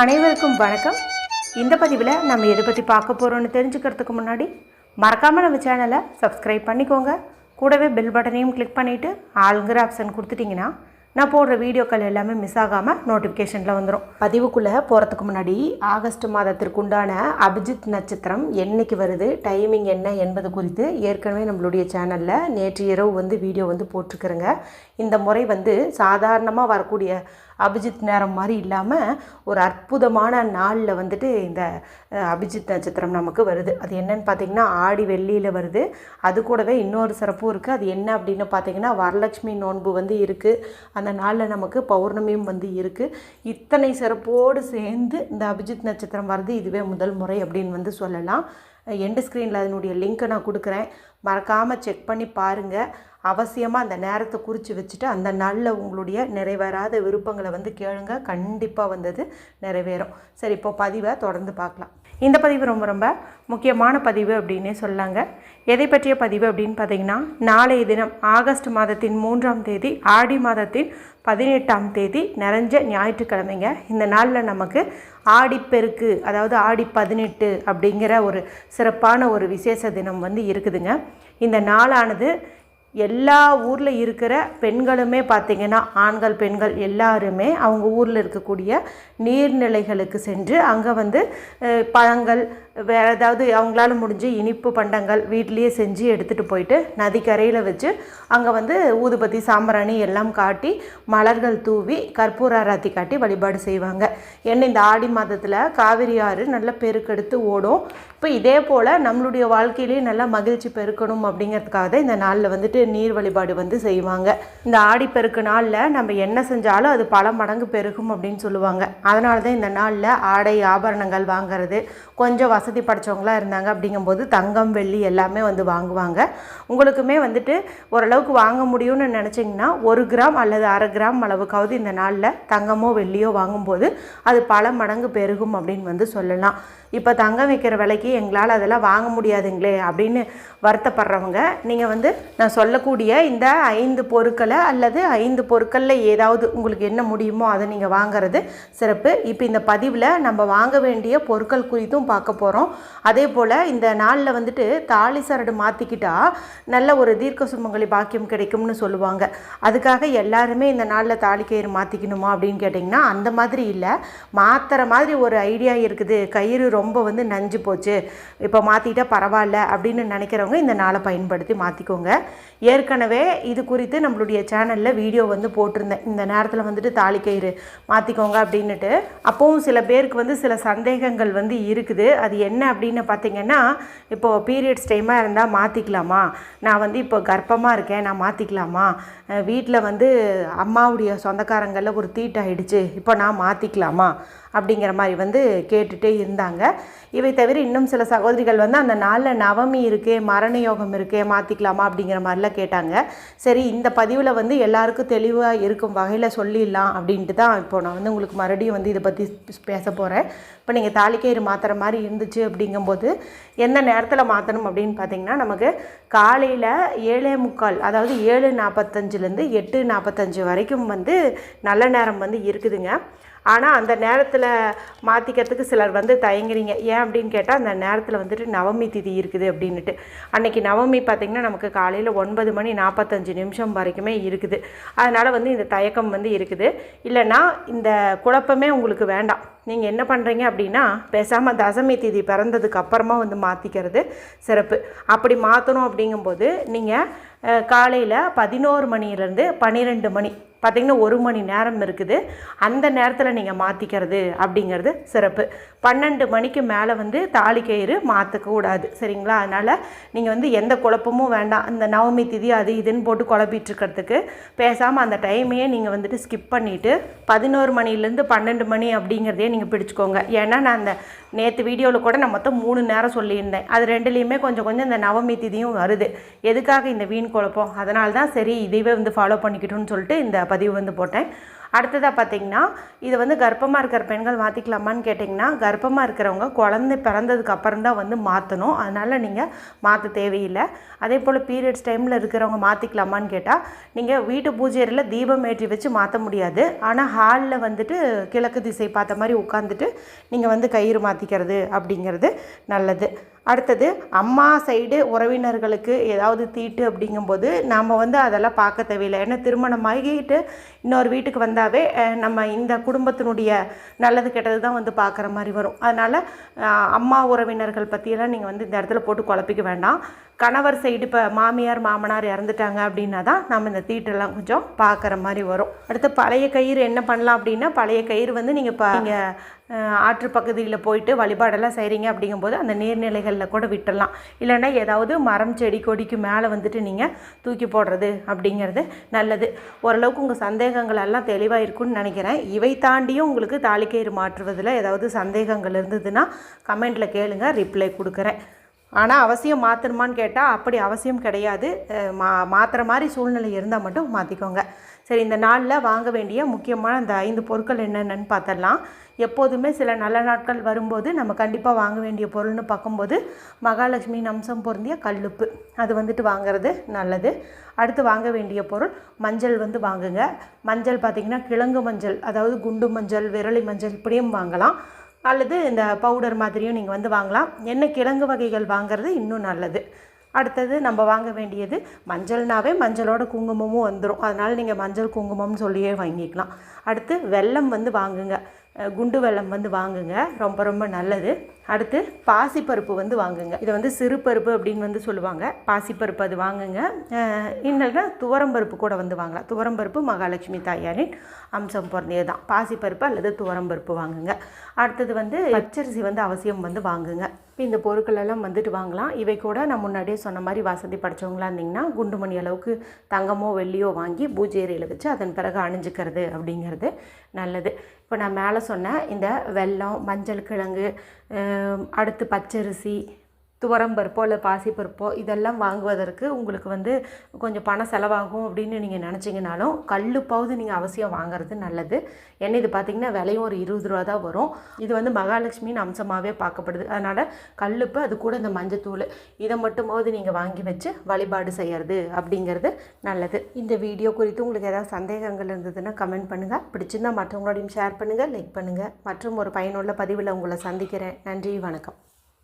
அனைவருக்கும் வணக்கம். இந்த பதிவில் நம்ம எதை பற்றி பார்க்க போகிறோன்னு தெரிஞ்சுக்கிறதுக்கு முன்னாடி மறக்காமல் நம்ம சேனலை சப்ஸ்கிரைப் பண்ணிக்கோங்க. கூடவே பெல் பட்டனையும் கிளிக் பண்ணிவிட்டு ஆளுங்கிற ஆப்ஷன் கொடுத்துட்டிங்கன்னா நான் போடுற வீடியோக்கள் எல்லாமே மிஸ் ஆகாமல் நோட்டிஃபிகேஷனில் வந்துடும் பதிவுக்குள்ளே போகிறதுக்கு முன்னாடி ஆகஸ்ட் மாதத்திற்கு உண்டான அபிஜித் நட்சத்திரம் என்னைக்கு வருது டைமிங் என்ன என்பது குறித்து ஏற்கனவே நம்மளுடைய சேனலில் நேற்று இரவு வந்து வீடியோ வந்து போட்டிருக்கிறேங்க. இந்த முறை வந்து சாதாரணமாக வரக்கூடிய அபிஜித் நேரம் மாதிரி இல்லாமல் ஒரு அற்புதமான நாளில் வந்துட்டு இந்த அபிஜித் நட்சத்திரம் நமக்கு வருது. அது என்னன்னு பார்த்தீங்கன்னா ஆடி வெள்ளியில் வருது. அது கூடவே இன்னொரு சிறப்பும் இருக்குது அது என்ன அப்படின்னு பார்த்தீங்கன்னா வரலட்சுமி நோன்பு வந்து இருக்குது அந்த நாளில் நமக்கு பௌர்ணமியும் வந்து இருக்குது இத்தனை சிறப்போடு சேர்ந்து இந்த அபிஜித் நட்சத்திரம் வருது இதுவே முதல் முறை அப்படின்னு வந்து சொல்லலாம். எண்டு ஸ்க்ரீனில் அதனுடைய லிங்க்கை நான் கொடுக்குறேன். மறக்காமல் செக் பண்ணி பாருங்கள் அவசியமாக அந்த நேரத்தை குறித்து வச்சுட்டு அந்த நாளில் உங்களுடைய நிறைவேறாத விருப்பங்களை வந்து கேளுங்க. கண்டிப்பாக வந்தது நிறைவேறும். சரி இப்போ பதிவை தொடர்ந்து பார்க்கலாம். இந்த பதிவு ரொம்ப ரொம்ப முக்கியமான பதிவு அப்படின்னே சொல்லாங்க. எதை பற்றிய பதிவு அப்படின்னு பார்த்தீங்கன்னா நாளைய தினம் ஆகஸ்ட் மாதத்தின் மூன்றாம் தேதி ஆடி மாதத்தின் பதினெட்டாம் தேதி நிறைஞ்ச ஞாயிற்றுக்கிழமைங்க. இந்த நாளில் நமக்கு ஆடிப்பெருக்கு அதாவது ஆடி பதினெட்டு அப்படிங்கிற ஒரு சிறப்பான ஒரு விசேஷ தினம் வந்து இருக்குதுங்க. இந்த நாளானது எல்லா ஊரில் இருக்கிற பெண்களுமே பார்த்திங்கன்னா ஆண்கள் பெண்கள் எல்லாருமே அவங்க ஊரில் இருக்கக்கூடிய நீர்நிலைகளுக்கு சென்று அங்கே வந்து பழங்கள் வேறு ஏதாவது அவங்களால முடிஞ்ச இனிப்பு பண்டங்கள் வீட்லேயே செஞ்சு எடுத்துகிட்டு போயிட்டு நதிக்கரையில் வச்சு அங்கே வந்து ஊதுபத்தி சாம்பிராணி எல்லாம் காட்டி மலர்கள் தூவி கற்பூர ஆராத்தி காட்டி வழிபாடு செய்வாங்க. ஏன்னா இந்த ஆடி மாதத்தில் காவிரி ஆறு நல்ல பெருக்கெடுத்து ஓடும். இப்போ இதே போல் நம்மளுடைய வாழ்க்கையிலேயே நல்லா மகிழ்ச்சி பெருக்கணும் அப்படிங்கிறதுக்காக தான் இந்த நாளில் வந்துட்டு நீர் வழிபாடு வந்து செய்வாங்க. இந்த ஆடிப்பெருக்கு நாளில் நம்ம என்ன செஞ்சாலும் அது பல மடங்கு பெருகும் அப்படின்னு சொல்லுவாங்க. அதனால தான் இந்த நாளில் ஆடை ஆபரணங்கள் வாங்குறது கொஞ்சம் வசதி படைச்சவங்களாக இருந்தாங்க அப்படிங்கும்போது தங்கம் வெள்ளி எல்லாமே வந்து வாங்குவாங்க. உங்களுக்குமே வந்துட்டு ஓரளவுக்கு வாங்க முடியும்னு நினச்சிங்கன்னா ஒரு கிராம் அல்லது அரை கிராம் அளவுக்காவது இந்த நாளில் தங்கமோ வெள்ளியோ வாங்கும்போது அது பல மடங்கு பெருகும் அப்படின்னு வந்து சொல்லலாம். இப்போ தங்கம் வைக்கிற விலைக்கு எங்களால் அதெல்லாம் வாங்க முடியாதுங்களே அப்படின்னு வருத்தப்படுறவங்க நீங்கள் வந்து நான் சொல்லக்கூடிய இந்த ஐந்து பொருட்களை அல்லது ஐந்து பொருட்களில் ஏதாவது உங்களுக்கு என்ன முடியுமோ அதை நீங்கள் வாங்கிறது சிறப்பு. இப்போ இந்த பதிவில் நம்ம வாங்க வேண்டிய பொருட்கள் குறித்தும் பார்க்க போகிறோம் அதே போல் இந்த நாளில் வந்துட்டு தாலி சரடு மாற்றிக்கிட்டா நல்ல ஒரு தீர்க்க சுமங்கலி பாக்கியம் கிடைக்கும்னு சொல்லுவாங்க. அதுக்காக எல்லாருமே இந்த நாளில் தாலி கயிறு மாற்றிக்கணுமா அப்படின்னு கேட்டிங்கன்னா அந்த மாதிரி இல்லை. மாற்றுற மாதிரி ஒரு ஐடியா இருக்குது. கயிறு ரொம்ப வந்து நஞ்சு போச்சு. இப்போ மாற்றிட்டா பரவாயில்ல அப்படின்னு நினைக்கிறவங்க இந்த நாளை பயன்படுத்தி மாற்றிக்கோங்க ஏற்கனவே இது குறித்து நம்மளுடைய சேனலில் வீடியோ வந்து போட்டிருந்தேன். இந்த நேரத்தில் வந்துட்டு தாலி கயிறு மாற்றிக்கோங்க அப்படின்னுட்டு. அப்போவும் சில பேருக்கு வந்து சில சந்தேகங்கள் வந்து இருக்குது. அது என்ன அப்படின்னு பார்த்தீங்கன்னா இப்போது பீரியட்ஸ் டைமாக இருந்தால் மாற்றிக்கலாமா நான் வந்து இப்போ கர்ப்பமாக இருக்கேன் நான் மாற்றிக்கலாமா வீட்டில் வந்து அம்மாவுடைய சொந்தக்காரங்களில் ஒரு தீட்டாயிடுச்சு இப்போ நான் மாற்றிக்கலாமா அப்படிங்கிற மாதிரி வந்து கேட்டுகிட்டே இருந்தாங்க. இவை தவிர இன்னும் சில சகோதரிகள் வந்து அந்த நாளில் நவமி இருக்கே மரண யோகம் இருக்கே மாற்றிக்கலாமா அப்படிங்கிற மாதிரிலாம் கேட்டாங்க. சரி இந்த பதிவில் வந்து எல்லாருக்கும் தெளிவாக இருக்கும் வகையில் சொல்லிடலாம் அப்படின்ட்டு தான் இப்போ நான் வந்து உங்களுக்கு மறுபடியும் வந்து இதை பற்றி பேச போகிறேன் இப்போ நீங்கள் தாலிக்கயிறு மாற்றுற மாதிரி இருந்துச்சு அப்படிங்கும்போது எந்த நேரத்தில் மாற்றணும் அப்படின்னு பார்த்தீங்கன்னா நமக்கு காலையில் ஏழே முக்கால் அதாவது ஏழு நாற்பத்தஞ்சிலேருந்து எட்டு நாற்பத்தஞ்சு வரைக்கும் வந்து நல்ல நேரம் வந்து இருக்குதுங்க. ஆனால் அந்த நேரத்தில் மாற்றிக்கிறதுக்கு சிலர் வந்து தயங்குறீங்க. ஏன் அப்படின்னு கேட்டால் அந்த நேரத்தில் வந்துட்டு நவமி திதி இருக்குது அப்படின்ட்டு அன்னைக்கு நவமி பார்த்திங்கன்னா நமக்கு காலையில் ஒன்பது மணி நாற்பத்தஞ்சு நிமிஷம் வரைக்குமே இருக்குது. அதனால் வந்து இந்த தயக்கம் வந்து இருக்குது. இல்லைன்னா இந்த குழப்பமே உங்களுக்கு வேண்டாம். நீங்கள் என்ன பண்ணுறீங்க அப்படின்னா பேசாமல் தசமி திதி பிறந்ததுக்கு அப்புறமா வந்து மாற்றிக்கிறது சிறப்பு. அப்படி மாற்றணும் அப்படிங்கும்போது நீங்கள் காலையில் பதினோரு மணிலேருந்து பன்னிரெண்டு மணி பார்த்திங்கன்னா ஒரு மணி நேரம் இருக்குது. அந்த நேரத்தில் நீங்கள் மாற்றிக்கிறது அப்படிங்கிறது சிறப்பு. பன்னெண்டு மணிக்கு மேலே வந்து தாலி கயிறு மாற்றக்கூடாது சரிங்களா? அதனால் நீங்கள் வந்து எந்த குழப்பமும் வேண்டாம். இந்த நவமி திதி அது இதுன்னு போட்டு குழப்பிட்டுருக்கிறதுக்கு பேசாமல் அந்த டைமையே நீங்கள் வந்துட்டு ஸ்கிப் பண்ணிவிட்டு பதினோரு மணிலேருந்து பன்னெண்டு மணி அப்படிங்கிறதையே நீங்கள் பிடிச்சிக்கோங்க. ஏன்னா நான் அந்த நேற்று வீடியோவில் கூட நான் மொத்தம் மூணு நேரம் சொல்லியிருந்தேன். அது ரெண்டுலேயுமே கொஞ்சம் கொஞ்சம் இந்த நவமி திதியும் வருது. எதுக்காக இந்த வீண் குழப்பம்? அதனால தான் சரி இதுவே வந்து ஃபாலோ பண்ணிக்கிட்டோன்னு சொல்லிட்டு இந்த பதிவு வந்து போட்டேன். அடுத்ததாக பார்த்தீங்கன்னா இது வந்து கர்ப்பமாக இருக்கிற பெண்கள் மாற்றிக்கலாமான்னு கேட்டிங்கன்னா கர்ப்பமாக இருக்கிறவங்க குழந்தை பிறந்ததுக்கு அப்புறம் தான் வந்து மாற்றணும் அதனால் நீங்கள் மாற்ற தேவையில்லை. அதே போல் பீரியட்ஸ் டைமில் இருக்கிறவங்க மாற்றிக்கலாமான்னு கேட்டால் நீங்கள் வீட்டு பூஜையில் தீபம் ஏற்றி வச்சு மாற்ற முடியாது. ஆனால் ஹாலில் வந்துட்டு கிழக்கு திசை பார்த்த மாதிரி உட்காந்துட்டு நீங்கள் வந்து கயிறு மாற்றிக்கிறது அப்படிங்கிறது நல்லது. அடுத்தது அம்மா சைடு உறவினர்களுக்கு ஏதாவது தீட்டு அப்படிங்கும்போது நாம் வந்து அதெல்லாம் பார்க்க தேவையில்லை. ஏன்னா திருமணம் ஆகிட்டு இன்னொரு வீட்டுக்கு வந்தாவே நம்ம இந்த குடும்பத்தினுடைய நல்லது கெட்டது தான் வந்து பார்க்குற மாதிரி வரும். அதனால் அம்மா உறவினர்கள் பற்றியெல்லாம் நீங்கள் வந்து இந்த இடத்துல போட்டு குழப்பிக்க வேண்டாம். கணவர் சைடு இப்போ மாமியார் மாமனார் இறந்துட்டாங்க அப்படின்னா தான் நம்ம இந்த தீட்டெல்லாம் கொஞ்சம் பார்க்குற மாதிரி வரும். அடுத்து பழைய கயிறு என்ன பண்ணலாம் அப்படின்னா பழைய கயிறு வந்து நீங்கள் இப்போ நீங்கள் ஆற்று பகுதியில் போயிட்டு வழிபாடெல்லாம் செய்கிறீங்க அப்படிங்கும்போது அந்த நீர்நிலைகளில் கூட விட்டுடலாம். இல்லைன்னா ஏதாவது மரம் செடி கொடிக்கு மேலே வந்துட்டு நீங்கள் தூக்கி போடுறது அப்படிங்கிறது நல்லது. ஓரளவுக்கு உங்கள் சந்தேகங்கள் எல்லாம் தெளிவாக இருக்கும்னு நினைக்கிறேன். இவை தாண்டியும் உங்களுக்கு தாலிக்கயிறு மாற்றுவதில் ஏதாவது சந்தேகங்கள் இருந்ததுன்னா கமெண்ட்டில் கேளுங்கள் ரிப்ளை கொடுக்குறேன். ஆனால் அவசியம் மாற்றணுமான்னு கேட்டால் அப்படி அவசியம் கிடையாது. மா மாற்றுற மாதிரி சூழ்நிலை இருந்தால் மட்டும் மாற்றிக்கோங்க சரி இந்த நாளில் வாங்க வேண்டிய முக்கியமான இந்த ஐந்து பொருட்கள் என்னென்னு பார்த்தரலாம் எப்போதுமே சில நல்ல நாட்கள் வரும்போது நம்ம கண்டிப்பாக வாங்க வேண்டிய பொருள்னு பார்க்கும்போது மகாலட்சுமி அம்சம் பொருந்திய கல்லுப்பு. அது வந்துட்டு வாங்கிறது நல்லது. அடுத்து வாங்க வேண்டிய பொருள் மஞ்சள் வந்து வாங்குங்க. மஞ்சள் பார்த்திங்கன்னா கிழங்கு மஞ்சள் அதாவது குண்டு மஞ்சள் விரலி மஞ்சள் இப்படியும் வாங்கலாம். அல்லது இந்த பவுடர் மாதிரியும் நீங்கள் வந்து வாங்கலாம். என்ன கிழங்கு வகைகள் வாங்குறது இன்னும் நல்லது. அடுத்தது நம்ம வாங்க வேண்டியது மஞ்சள்னாவே மஞ்சளோட குங்குமமும் வந்துடும் அதனால் நீங்கள் மஞ்சள் குங்குமம்னு சொல்லியே வாங்கிக்கலாம். அடுத்து வெல்லம் வந்து வாங்குங்க. குண்டு வெல்லம் வந்து வாங்குங்க. ரொம்ப ரொம்ப நல்லது. அடுத்து பாசிப்பருப்பு வந்து வாங்குங்க. இதை வந்து சிறு பருப்பு அப்படின்னு வந்து சொல்லுவாங்க. பாசிப்பருப்பு அது வாங்குங்க. இன்னும் இல்லைன்னா துவரம்பருப்பு கூட வந்து வாங்கலாம். துவரம்பருப்பு மகாலட்சுமி தாயாரின் அம்சம் பிறந்தது தான் பாசிப்பருப்பு அல்லது துவரம்பருப்பு வாங்குங்க. அடுத்தது வந்து பச்சரிசி வந்து அவசியம் வந்து வாங்குங்க. இப்போ இந்த பொருட்கள் எல்லாம் வந்துட்டு வாங்கலாம். இவை கூட நான் முன்னாடியே சொன்ன மாதிரி வசதி படைச்சவங்களா இருந்தீங்கன்னா குண்டுமணி அளவுக்கு தங்கமோ வெள்ளியோ வாங்கி பூஜை அறையில் வச்சு அதன் பிறகு அணிஞ்சுக்கிறது அப்படிங்கிறது நல்லது. இப்போ நான் மேலே சொன்ன இந்த வெல்லம் மஞ்சள் கிழங்கு அடுத்து பச்சரிசி துவரம்பருப்போ இல்லை பாசிப்பருப்போ இதெல்லாம் வாங்குவதற்கு உங்களுக்கு வந்து கொஞ்சம் பணம் செலவாகும் அப்படின்னு நீங்கள் நினச்சிங்கனாலும் கல்லுப்பாவது நீங்கள் அவசியம் வாங்குறது நல்லது. ஏன்னா இது பார்த்திங்கன்னா விலையும் ஒரு இருபது ரூபா தான் வரும். இது வந்து மகாலட்சுமியின் அம்சமாகவே பார்க்கப்படுது. அதனால் கல்லுப்பு அது கூட இந்த மஞ்சத்தூள் இதை மட்டுமாவது நீங்கள் வாங்கி வச்சு வழிபாடு செய்கிறது அப்படிங்கிறது நல்லது. இந்த வீடியோ குறித்து உங்களுக்கு ஏதாவது சந்தேகங்கள் இருந்ததுன்னா கமெண்ட் பண்ணுங்கள் பிடிச்சிருந்தா மற்றவங்களோடையும் ஷேர் பண்ணுங்கள் லைக் பண்ணுங்கள் மற்றும் ஒரு பயனுள்ள பதிவில் உங்களை சந்திக்கிறேன். நன்றி வணக்கம்.